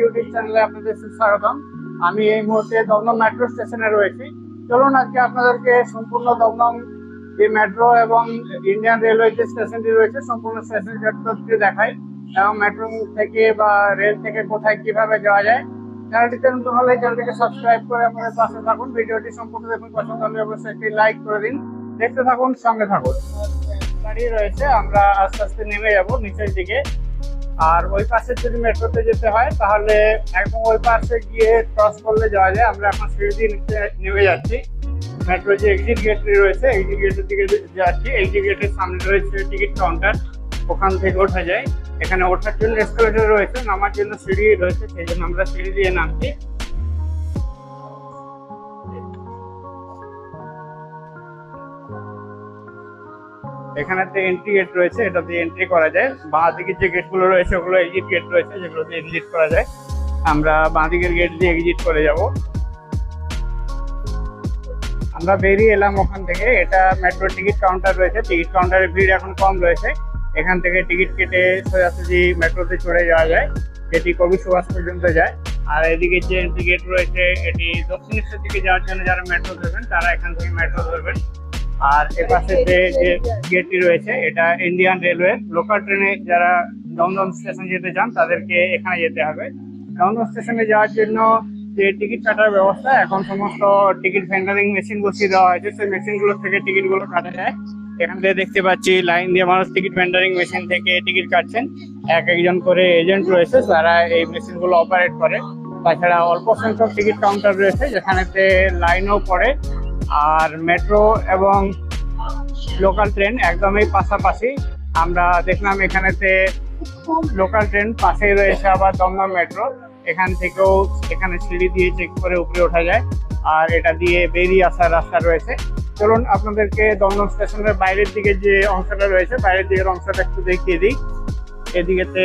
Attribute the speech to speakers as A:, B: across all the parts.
A: YouTube চ্যানেলে আপনাদের সুস্বাগতম। আমি এই মুহূর্তে দমদম মেট্রো স্টেশনে রয়েছি। চলুন আজকে আপনাদেরকে সম্পূর্ণ দমদম মেট্রো এবং ইন্ডিয়ান রেলওয়ে স্টেশনটি রয়েছে, সম্পূর্ণ স্টেশন দেখাই এবং মেট্রো থেকে বা রেল থেকে কোথায় কীভাবে যাওয়া যায়। চ্যানেলটিতে নতুন হলে চ্যানেলটিকে সাবস্ক্রাইব করে আমাদের পাশে থাকুন। ভিডিওটি সম্পূর্ণ দেখুন, পছন্দ হলে অবশ্যই একটি লাইক করে দিন। দেখতে থাকুন, সঙ্গে থাকুন। দাঁড়িয়ে রয়েছে, আমরা আস্তে আস্তে নেমে যাব নিচের দিকে। আর ওই পাশে যদি মেট্রোতে যেতে হয়, তাহলে একদম ওই পাশে গিয়ে ক্রস করলে যাওয়া যায়। আমরা এখন সিঁড়ি দিয়ে নেমে যাচ্ছি। মেট্রো যে এক্সিট গেটটি রয়েছে এক্সিট গেটের দিকে যাচ্ছি। এক্সিট গেটের সামনে রয়েছে টিকিট কাউন্টার ওখান থেকে ওঠা যায়। এখানে ওঠার জন্য এসকালেটার রয়েছে, নামার জন্য সিঁড়ি রয়েছে, সেই জন্য আমরা সিঁড়ি দিয়ে নামছি। এখানেতে এন্ট্রি গেট রয়েছে, এটা দিয়ে এন্ট্রি করা যায়। বাঁ দিকের যে গেটগুলো রয়েছে, ওগুলো এক্সিট গেট রয়েছে, যেগুলো দিয়ে এক্সিট করা যায়। আমরা বাঁ দিকের গেট দিয়ে এক্সিট করে যাব। আমরা বেরিয়ে এলাম ওখান থেকে। এটা মেট্রো টিকিট কাউন্টার রয়েছে। টিকিট কাউন্টারের ভিড় এখন কম রয়েছে। এখান থেকে টিকিট কেটে সোজাসুজি মেট্রোতে চড়ে যাওয়া যায়। যেটি কবি সুভাষ পর্যন্ত যায়। আর এদিকে যে এন্ট্রি গেট রয়েছে, এটি দক্ষিণেশ্বর দিকে যাওয়ার জন্য যারা মেট্রো ধরবেন, তারা এখান থেকে মেট্রো ধরবেন। আর এপাশে যে যে গেটটি রয়েছে, এটা ইন্ডিয়ান রেলওয়ে লোকাল ট্রেনে যারা দমদম স্টেশন যেতে চান, তাদেরকে এখানে যেতে হবে। দমদম স্টেশনে যাওয়ার জন্য যে টিকিট কাটার ব্যবস্থা, এখন সমস্ত টিকিট ভেন্ডারিং মেশিন বসিয়ে দেওয়া হয়েছে। সেই মেশিনগুলো থেকে টিকিটগুলো কাটা যায়। এখান থেকে দেখতে পাচ্ছি, লাইন দিয়ে মানুষ টিকিট ভেন্ডারিং মেশিন থেকে টিকিট কাটছেন। এক একজন করে এজেন্ট রয়েছে, যারা এই মেশিনগুলো অপারেট করে। তাছাড়া অল্প সংখ্যক টিকিট কাউন্টার রয়েছে, যেখানেতে লাইনও পড়ে। আর মেট্রো এবং লোকাল ট্রেন একদমই পাশাপাশি। আমরা দেখলাম এখানেতে লোকাল ট্রেন পাশেই রয়েছে আবার দমদম মেট্রো এখান থেকেও এখানে সিঁড়ি দিয়ে চেক করে উপরে ওঠা যায়। আর এটা দিয়ে বেরিয়ে আসার রাস্তা রয়েছে। চলুন আপনাদেরকে দমদম স্টেশনের বাইরের দিকে যে অংশটা রয়েছে, বাইরের দিকের অংশটা একটু দেখিয়ে দিই। এদিকেতে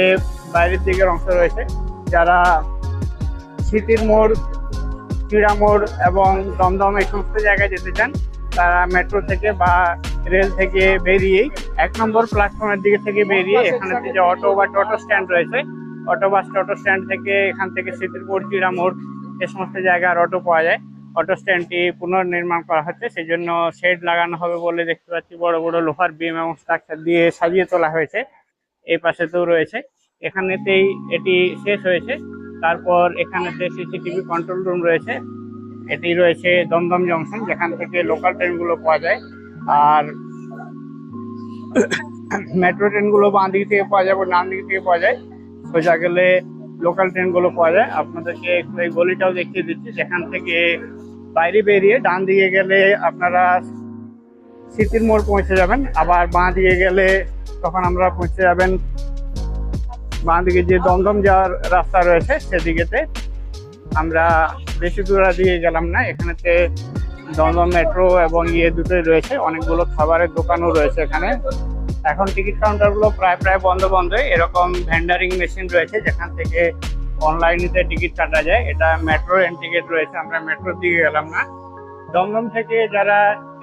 A: বাইরের দিকের অংশ রয়েছে। যারা স্মৃতির মোড় ক্রীড়া মোড় এবং দমদম এই সমস্ত জায়গায় যেতে চান, তারা মেট্রো থেকে বা রেল থেকে বেরিয়েই এক নম্বর প্ল্যাটফর্মের দিকে থেকে বেরিয়ে এখানে যে অটো বা টোটো স্ট্যান্ড রয়েছে, অটো বাস টোটো স্ট্যান্ড থেকে এখান থেকে স্মৃতিরপুর ক্রীড়া মোড় এ সমস্ত জায়গার অটো পাওয়া যায়। অটো স্ট্যান্ডটি পুনর্নির্মাণ করা হচ্ছে সেই জন্য শেড লাগানো হবে বলে দেখতে পাচ্ছি বড় বড় লোহার বিম এবং স্ট্রাকচার দিয়ে সাজিয়ে তোলা হয়েছে, এই পাশে তো রয়েছে। এখানেতেই এটি শেষ হয়েছে। তারপর এখানেতে সিসিটিভি কন্ট্রোল রুম রয়েছে, এটি রয়েছে দমদম জংশন যেখান থেকে লোকাল ট্রেনগুলো পাওয়া যায়। আর মেট্রো ট্রেনগুলো বাঁ দিক থেকে পাওয়া যায়, বা ডান দিক থেকে পাওয়া যায়। সোজা গেলে লোকাল ট্রেনগুলো পাওয়া যায়। আপনাদেরকে একটু এই গলিটাও দেখিয়ে দিচ্ছি। যেখান থেকে বাইরে বেরিয়ে ডান দিকে গেলে আপনারা স্মৃতির মোড় পৌঁছে যাবেন। আবার বাঁ দিকে গেলে তখন আমরা পৌঁছে যাবেন বাঁ দিকে যে দমদম যাওয়ার রাস্তা রয়েছে, সেদিকেতে আমরা বেশি দূর দিয়ে গেলাম না। এখানেতে দমদম মেট্রো এবং ইয়ে দুটোই রয়েছে। অনেকগুলো খাবারের দোকানও রয়েছে এখানে। এখন টিকিট কাউন্টারগুলো প্রায় প্রায় বন্ধ বন্ধ। এরকম ভেন্ডারিং মেশিন রয়েছে, যেখান থেকে অনলাইনেতে টিকিট কাটা যায়। এটা মেট্রো এন্ড টিকিট রয়েছে, আমরা মেট্রোর দিকে গেলাম না। দমদম থেকে যারা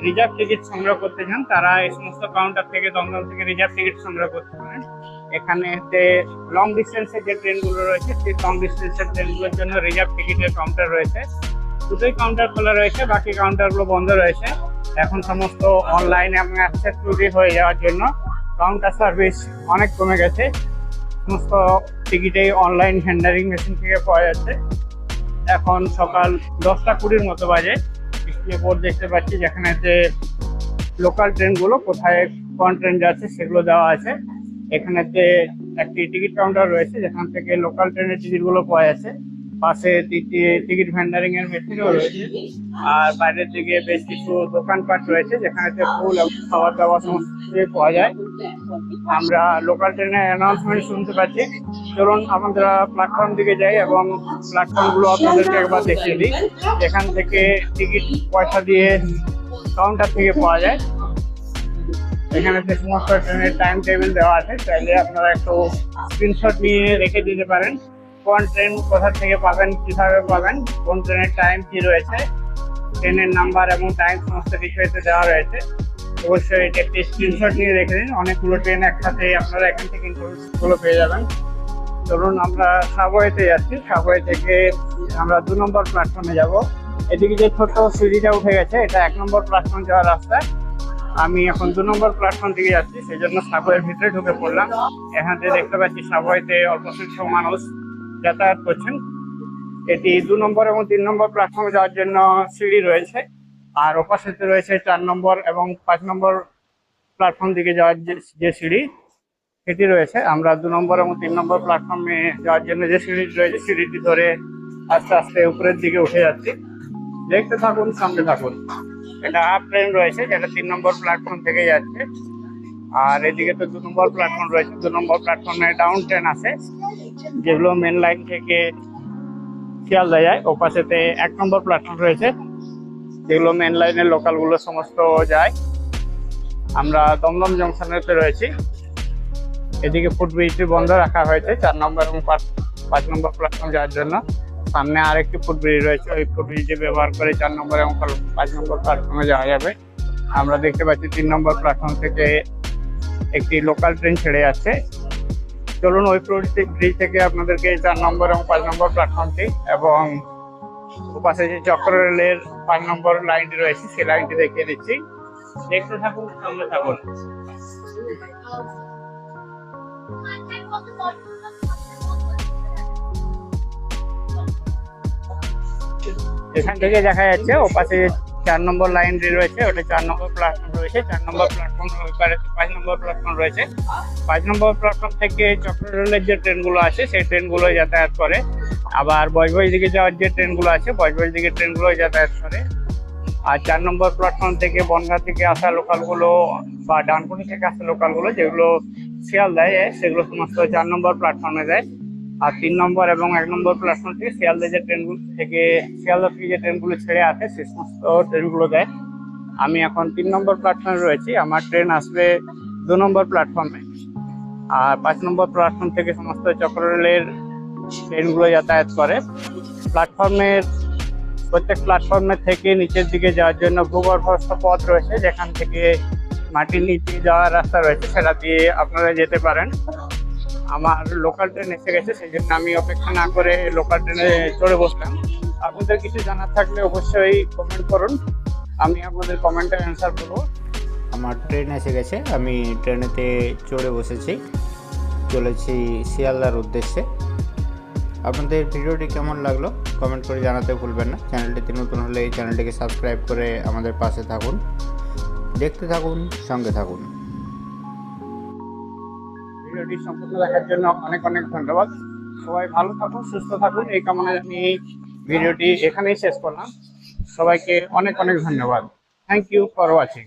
A: রিজার্ভ টিকিট সংগ্রহ করতে চান, তারা এই সমস্ত কাউন্টার থেকে, দমদম থেকে রিজার্ভ টিকিট সংগ্রহ করতে পারেন। এখানে লং ডিস্টেন্সের যে ট্রেনগুলো রয়েছে, সেই লং ডিস্টেন্সের ট্রেনগুলোর জন্য রিজার্ভ টিকিটের কাউন্টার রয়েছে। দুটোই কাউন্টার খোলা রয়েছে, বাকি কাউন্টারগুলো বন্ধ রয়েছে। এখন সমস্ত অনলাইন এবং অ্যাক্সেস টুরি হয়ে যাওয়ার জন্য কাউন্টার সার্ভিস অনেক কমে গেছে। সমস্ত টিকিটেই অনলাইন হ্যান্ডারিং মেশিন থেকে পাওয়া যাচ্ছে। এখন সকাল দশটা কুড়ির মতো বাজে। ডিসপ্লে বোর্ড দেখতে পাচ্ছি, যেখানে যে লোকাল ট্রেনগুলো কোথায় কোন ট্রেন যাচ্ছে সেগুলো দেওয়া আছে। এখানেতে একটি টিকিট কাউন্টার রয়েছে, যেখান থেকে লোকাল ট্রেনের টিকিটগুলো পাওয়া যাচ্ছে। পাশে টিকিট ভেন্ডারিং এর মেশিনও রয়েছে। আর বাইরের দিকে বেশ কিছু দোকানপাট রয়েছে, যেখানে ফুল এবং খাবার দাবার সমস্ত পাওয়া যায়। আমরা লোকাল ট্রেনের অ্যানাউন্সমেন্ট শুনতে পাচ্ছি। চলুন আমরা প্ল্যাটফর্ম দিকে যাই এবং প্ল্যাটফর্মগুলো আপনাদেরকে একবার দেখিয়ে দিই। এখান থেকে টিকিট পয়সা দিয়ে কাউন্টার থেকে পাওয়া যায়। এখানে যে সমস্ত ট্রেনের টাইম টেবিল দেওয়া আছে, চাইলে আপনারা একটু স্ক্রিনশট নিয়ে রেখে দিতে পারেন। কোন ট্রেন কোথা থেকে পাবেন, কীভাবে পাবেন, কোন ট্রেনের টাইম কি রয়েছে ট্রেনের নাম্বার এবং টাইম সমস্ত কিছু এতে দেওয়া রয়েছে। অবশ্যই এটি একটি স্ক্রিনশট নিয়ে রেখে দিন, অনেকগুলো ট্রেন একসাথে আপনারা এখান থেকে ইনফরমেশনগুলো পেয়ে যাবেন। ধরুন আমরা সাবওয়েতে যাচ্ছি, সাবওয়ে থেকে আমরা দু নম্বর প্ল্যাটফর্মে যাব। এদিকে যে ছোট সিঁড়িটা উঠে গেছে, এটা এক নম্বর প্ল্যাটফর্ম যাওয়ার রাস্তা। আমি এখন দু নম্বর প্ল্যাটফর্ম থেকে যাচ্ছি সেই জন্য সাবওয়ের ভিতরে ঢুকে পড়লাম। এখান থেকে দেখতে পাচ্ছি সাবওয়েতে অল্প সংখ্যক মানুষ যাতায়াত করছেন। এটি দু নম্বর এবং তিন নম্বর প্ল্যাটফর্মে যাওয়ার জন্য সিঁড়ি রয়েছে। আর ওপাশেতে রয়েছে চার নম্বর এবং পাঁচ নম্বর প্ল্যাটফর্ম দিকে যাওয়ার যে যে সিঁড়ি, সেটি রয়েছে। আমরা দু নম্বর এবং তিন নম্বর প্ল্যাটফর্মে যাওয়ার জন্য যে সিঁড়ি রয়েছে, সিঁড়িটি ধরে আস্তে আস্তে উপরের দিকে উঠে যাচ্ছি। দেখতে থাকুন, সামনে থাকুন। এটা আপ ট্রেন রয়েছে, যেটা তিন নম্বর প্ল্যাটফর্ম থেকে যাচ্ছে। আর এদিকে তো দু নম্বর প্ল্যাটফর্ম রয়েছে, দু নম্বর প্ল্যাটফর্মে ডাউন ট্রেন আছে। যেগুলো মেন লাইন থেকে শিয়ালদা যায়, ও পাশেতে এক নম্বর প্ল্যাটফর্ম রয়েছে। যেগুলো মেন লাইনের লোকালগুলো সমস্ত যায়। আমরা দমদম জংশনেতে রয়েছি। এদিকে ফুটব্রিজটি বন্ধ রাখা হয়েছে, চার নম্বর এবং পাঁচ নম্বর প্ল্যাটফর্ম যাওয়ার জন্য। সামনে আরেকটি ফুটব্রিজ রয়েছে, ওই ফুটব্রিজটি ব্যবহার করে চার নম্বর এবং পাঁচ নম্বর প্ল্যাটফর্মে যাওয়া যাবে। আমরা দেখতে পাচ্ছি তিন নম্বর প্ল্যাটফর্ম থেকে একটি লোকাল ট্রেন ছেড়ে যাচ্ছে। চলুন ওই ব্রিজ থেকে আপনাদেরকে চার নম্বর এবং পাঁচ নম্বর প্ল্যাটফর্মটি এবং পাশে যে চক্র রেলের পাঁচ নম্বর লাইনটি রয়েছে, সেই লাইনটি দেখিয়ে দিচ্ছি। দেখতে থাকুন সঙ্গে থাকুন। এখান থেকে দেখা যাচ্ছে, ও পাশে চার নম্বর লাইনটি রয়েছে, ওটা চার নম্বর প্ল্যাটফর্ম রয়েছে, চার নম্বর প্ল্যাটফর্ম পাঁচ নম্বর প্ল্যাটফর্ম রয়েছে। পাঁচ নম্বর প্ল্যাটফর্ম থেকে চক্র রেলের যে ট্রেনগুলো আছে, সেই ট্রেনগুলো যাতায়াত করে। আবার বজবজ দিকে যাওয়ার যে ট্রেনগুলো আছে, বজবজ দিকে ট্রেনগুলো যাতায়াত করে। আর চার নম্বর প্ল্যাটফর্ম থেকে বনগাঁ থেকে আসা লোকালগুলো বা ডানকুনি থেকে আসা লোকালগুলো যেগুলো শিয়াল দেয় সেগুলো সমস্ত চার নম্বর প্ল্যাটফর্মে যায়। আর তিন নম্বর এবং এক নম্বর প্ল্যাটফর্ম থেকে শিয়ালদা যে ট্রেনগুলো থেকে, শিয়ালদা থেকে যে ট্রেনগুলো ছেড়ে আসে, সে সমস্ত ট্রেনগুলো দেয় আমি এখন তিন নম্বর প্ল্যাটফর্মে রয়েছি। আমার ট্রেন আসবে দু নম্বর প্ল্যাটফর্মে আর পাঁচ নম্বর প্ল্যাটফর্ম থেকে সমস্ত চক্র রেলের ট্রেনগুলো যাতায়াত করে। প্ল্যাটফর্মের প্রত্যেক প্ল্যাটফর্মের থেকে নিচের দিকে যাওয়ার জন্য ভূগর্ভস্থ পথ রয়েছে। যেখান থেকে মাটির নিচে যাওয়ার রাস্তা রয়েছে, সেটা দিয়ে আপনারা যেতে পারেন। আমার লোকাল ট্রেন এসে গেছে সেই জন্য আমি অপেক্ষা না করে লোকাল ট্রেনে চড়ে বসলাম। আপনাদের কিছু জানার থাকলে অবশ্যই কমেন্ট করুন। আমি আপনাদের কমেন্টে অ্যান্সার করব
B: আমার ট্রেন এসে গেছে, আমি ট্রেনেতে চড়ে বসেছি। চলেছি শিয়ালদার উদ্দেশ্যে। আপনাদের ভিডিওটি কেমন লাগল কমেন্ট করে জানাতে ভুলবেন না। চ্যানেলটিতে নতুন হলে এই চ্যানেলটিকে সাবস্ক্রাইব করে আমাদের পাশে থাকুন। দেখতে থাকুন, সঙ্গে থাকুন।
A: ভিডিওটি সম্পূর্ণ দেখার জন্য অনেক অনেক ধন্যবাদ। সবাই ভালো থাকুন, সুস্থ থাকুন। এই কামনায় আমি ভিডিওটি এখানেই শেষ করলাম। সবাইকে অনেক অনেক ধন্যবাদ। Thank you for watching